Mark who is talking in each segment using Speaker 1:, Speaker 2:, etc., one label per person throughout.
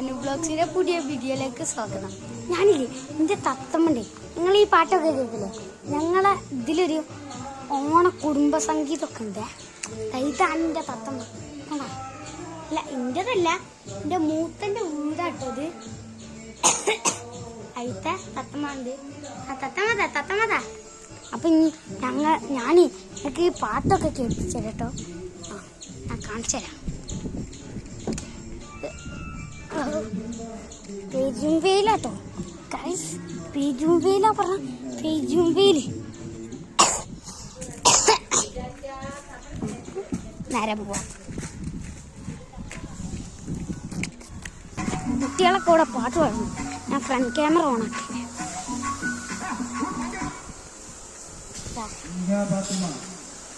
Speaker 1: അനു ബ്ലോഗ്സിന്റെ പുതിയ വീഡിയോയിലേക്ക് സ്വാഗതം. ഞാനില്ലേ എന്റെ തത്തമ്മണ്ടേ നിങ്ങൾ ഈ പാട്ടൊക്കെ കേൾക്കില്ലേ? ഞങ്ങളെ ഇതിലൊരു ഓണ കുടുംബ സംഗീതമൊക്കെ ഉണ്ട്. ഇതാണ് എന്റെ തത്തമ്മ? അല്ല എന്റെതല്ല എന്റെ മൂത്തന്റെ ഊതാട്ടത് അയിത്തെ തത്തമ്മ ഉണ്ട് ആ തത്തമ്മതാ തത്തമ്മതാ അപ്പൊ ഞങ്ങൾ ഞാൻ എനിക്ക് ഈ പാട്ടൊക്കെ കേൾപ്പിച്ചു കേട്ടോ ആ ഞാൻ കാണിച്ചു തരാം പെരും വെയിലാട്ടോ ഗൈസ് പെരും വെയിലാ പറഞ്ഞ. പെരും വെയിൽ നേരെ പോവാം. കുട്ടികളെ കൂടെ പാട്ട് പാടുന്നു. ഞാൻ ഫ്രണ്ട് ക്യാമറ ഓണാക്കി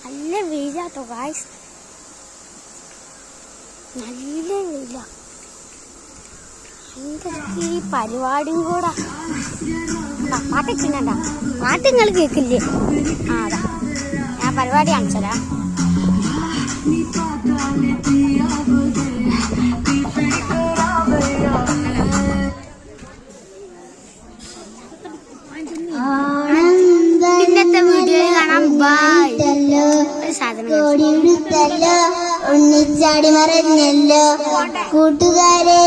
Speaker 1: നല്ല വെയിലാട്ടോ ഗായ്സ് നല്ല വെയില ഈ പരിപാടിയും കൂടെ. പാട്ട് ചിന്നണ്ട പാട്ട് നിങ്ങൾ കേൾക്കില്ലേ? ആ അതാ ഞാൻ പരിപാടി കാണിച്ചരാ ഇന്നത്തെ വീഡിയോയിൽ കാണാം.
Speaker 2: ഉണ്ണിച്ചാടി മറഞ്ഞല്ലോ കൂട്ടുകാരെ